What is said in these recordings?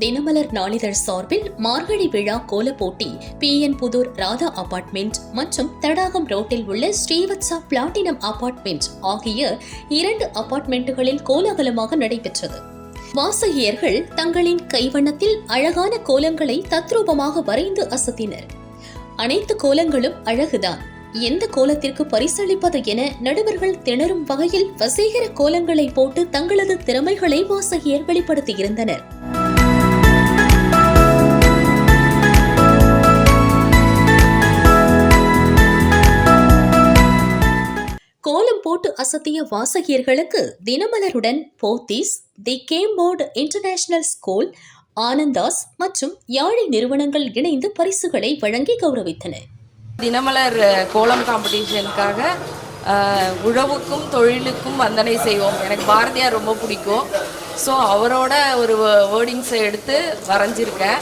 தினமலர் நாளிதழ் சார்பில் மார்கழி விழா கோலப் போட்டி P. N. Pudur Radha apartment மற்றும் தடாகம் ரோட்டில் உள்ள ஸ்ரீவத்சா பிளாட்டினம் அபார்ட்மெண்ட் ஆகிய இரண்டு அபார்ட்மெண்ட்டுகளில் கோலாகலமாக நடைபெற்றது. வாசகியர்கள் தங்களின் கைவண்ணத்தில் அழகான கோலங்களை தத்ரூபமாக வரைந்து அசத்தினர். அனைத்து கோலங்களும் அழகுதான். எந்த கோலத்திற்கு பரிசளிப்பது என நடுவர்கள் திணறும் வகையில் வசீகர கோலங்களை போட்டு தங்களது திறமைகளை வாசகியர் வெளிப்படுத்தியிருந்தனர். அசத்திய வாசகியர்களுக்கு தினமலருடன் Pothys the Camford international school Anandhaas மற்றும் யாழை நிறுவனங்கள் இணைந்து பரிசுகளை வழங்கி கௌரவித்தன. தினமலர் கோலம் காம்படிஷனுக்காக உழவுக்கும் தொழிலுக்கும் வந்தனை செய்வோம். எனக்கு பாரதியார் ரொம்ப பிடிக்கும். ஸோ அவரோட ஒரு வேர்டிங்ஸை எடுத்து வரைஞ்சிருக்கேன்.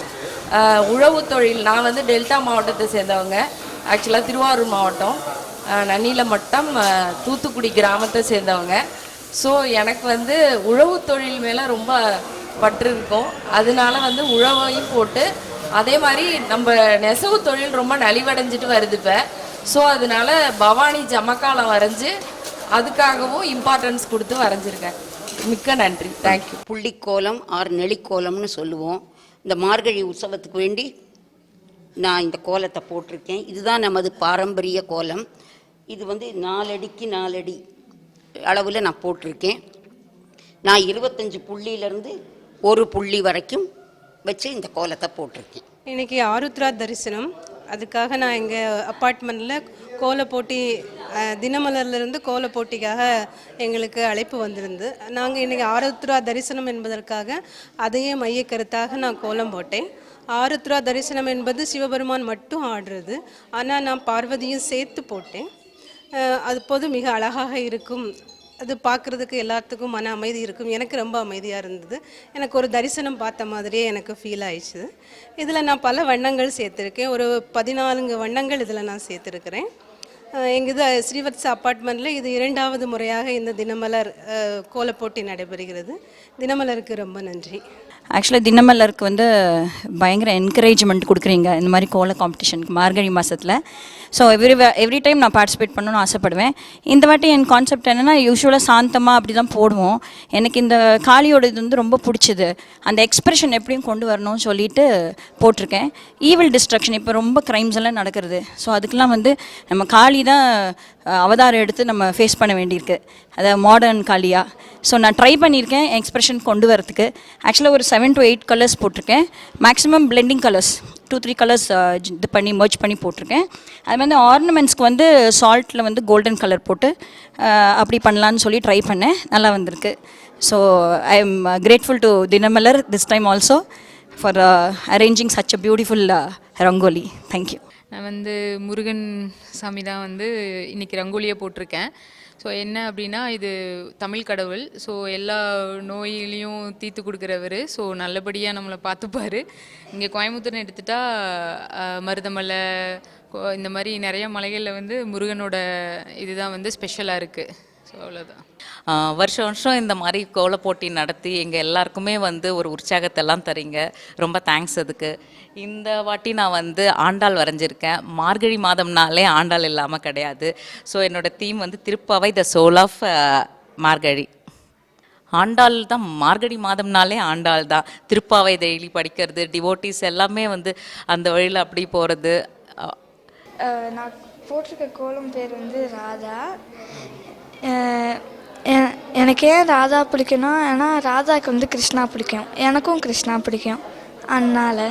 உழவு தொழில் நான் வந்து டெல்டா மாவட்டத்தை சேர்ந்தவங்க. ஆக்சுவலாக திருவாரூர் மாவட்டம். அஹ், மட்டம் தூத்துக்குடி கிராமத்தை சேர்ந்தவங்க. ஸோ எனக்கு வந்து உழவு தொழில் மேலே ரொம்ப பற்று இருக்கும். அதனால வந்து உழவையும் போட்டு அதே மாதிரி நம்ம நெசவு தொழில் ரொம்ப நலிவடைஞ்சிட்டு வருது இப்போ. ஸோ அதனால பவானி ஜமக்காலம் வரைஞ்சி அதுக்காகவும் இம்பார்ட்டன்ஸ் கொடுத்து வரைஞ்சிருக்கேன். மிக்க நன்றி. தேங்க்யூ புள்ளிக்கோலம் ஆர் நெளிக்கோலம்னு சொல்லுவோம். இந்த மார்கழி உற்சவத்துக்கு வேண்டி நான் இந்த கோலத்தை போட்டிருக்கேன். இதுதான் நமது பாரம்பரிய கோலம். இது வந்து நாலடிக்கு நாலடி அளவில் நான் போட்டிருக்கேன். நான் இருபத்தஞ்சு புள்ளியிலேருந்து ஒரு புள்ளி வரைக்கும் வச்சு இந்த கோலத்தை போட்டிருக்கேன். இன்னைக்கு ஆருத்ரா தரிசனம். அதுக்காக நான் எங்கள் அப்பார்ட்மெண்ட்டில் கோல போட்டி தினமலர்லேருந்து கோல போட்டிக்காக எங்களுக்கு அழைப்பு வந்திருந்து நாங்கள் இன்றைக்கி ஆருத்ரா தரிசனம் என்பதற்காக அதையே மையக்கருத்தாக நான் கோலம் போட்டேன். ஆருத்ரா தரிசனம் என்பது சிவபெருமான் மட்டும் ஆடுறது. ஆனால் நான் பார்வதியும் சேர்த்து போட்டேன். அது போது மிக அழகாக இருக்கும். அது பார்க்குறதுக்கு எல்லாத்துக்கும் மன அமைதி இருக்கும். எனக்கு ரொம்ப அமைதியாக இருந்தது. எனக்கு ஒரு தரிசனம் பார்த்த மாதிரியே எனக்கு ஃபீல் ஆயிடுச்சு. இதில் நான் பல வண்ணங்கள் சேர்த்துருக்கேன். ஒரு பதினாலுங்க வண்ணங்கள் இதில் நான் சேர்த்துருக்கிறேன். எங்கள் இது ஸ்ரீவத்ச அப்பார்ட்மெண்ட்டில் இது இரண்டாவது முறையாக இந்த தினமலர் கோலப்போட்டி நடைபெறுகிறது. தினமலருக்கு ரொம்ப நன்றி. ஆக்சுவலாக தினமலருக்கு வந்து பயங்கர என்கரேஜ்மெண்ட் கொடுக்குறீங்க. இந்த மாதிரி கோல காம்படிஷனுக்கு மார்கழி மாதத்தில் ஸோ எவ்ரி எவ்ரி டைம் நான் பார்ட்டிசிபேட் பண்ணணும்னு ஆசைப்படுவேன். இந்த வாட்டி என் கான்செப்ட் என்னென்னா யூஸ்வலாக சாந்தமாக அப்படி தான் போடுவோம். எனக்கு இந்த காளியோட இது வந்து ரொம்ப பிடிச்சிது. அந்த எக்ஸ்பிரஷன் எப்படியும் கொண்டு வரணும்னு சொல்லிட்டு போட்டிருக்கேன். ஈவில் டிஸ்ட்ரக்ஷன் இப்போ ரொம்ப க்ரைம்ஸ் எல்லாம் நடக்கிறது. ஸோ அதுக்கெல்லாம் வந்து நம்ம காளி தான் அவதாரம் எடுத்து நம்ம ஃபேஸ் பண்ண வேண்டியிருக்கு. அதை மாடர்ன் காளியாக ஸோ நான் ட்ரை பண்ணியிருக்கேன் எக்ஸ்பிரஷன் கொண்டு வரதுக்கு. ஆக்சுவலாக ஒரு செவன் டு எயிட் கலர்ஸ் போட்டிருக்கேன். Maximum blending colours two three colours இது பண்ணி மர்ச் பண்ணி போட்டிருக்கேன். அது மாதிரி ஆர்னமெண்ட்ஸ்க்கு வந்து சால்ட்டில் வந்து கோல்டன் கலர் போட்டு அப்படி பண்ணலான்னு சொல்லி ட்ரை பண்ணேன். நல்லா வந்திருக்கு. So I am grateful to Dinamalar this time also for arranging such a beautiful rangoli thank you நான் வந்து முருகன் சாமி தான் வந்து இன்னைக்கு ரங்கோலியை போட்டிருக்கேன். ஸோ என்ன அப்படின்னா இது தமிழ் கடவுள். ஸோ எல்லா நோயிலையும் தீர்த்து கொடுக்குறவர். ஸோ நல்லபடியாக நம்மளை பார்த்துப்பாரு. இங்கே கோயம்புத்தூர்னு எடுத்துட்டா மருதமலை கோ- இந்த மாதிரி நிறைய மலைகளில் வந்து முருகனோட இதுதான் வந்து ஸ்பெஷலாக இருக்குது ஸோ அவ்வளோதான் வருஷம் வருஷம் இந்த மாதிரி கோலப் போட்டி நடத்தி எங்கள் எல்லாருக்குமே வந்து ஒரு உற்சாகத்தை எல்லாம் தரீங்க. ரொம்ப தேங்க்ஸ் அதுக்கு. இந்த வாட்டி நான் வந்து ஆண்டாள் வரைஞ்சிருக்கேன். மார்கழி மாதம்னாலே ஆண்டாள் இல்லாமல் கிடையாது. ஸோ என்னோட தீம் வந்து Thiruppavai the soul of Margazhi. Andal தான் மார்கழி மாதம்னாலே ஆண்டாள் தான். திருப்பாவை டெய்லி படிக்கிறது டிவோட்டிஸ் எல்லாமே வந்து அந்த வழியில் அப்படி போகிறது நான் போட்டிருக்க கோலம் பேர் வந்து ராதா. எனக்கு ஏன் ராதா பிடிக்கும்னா ஏன்னா ராதாவுக்கு வந்து கிருஷ்ணா பிடிக்கும். எனக்கும் கிருஷ்ணா பிடிக்கும். அதனால்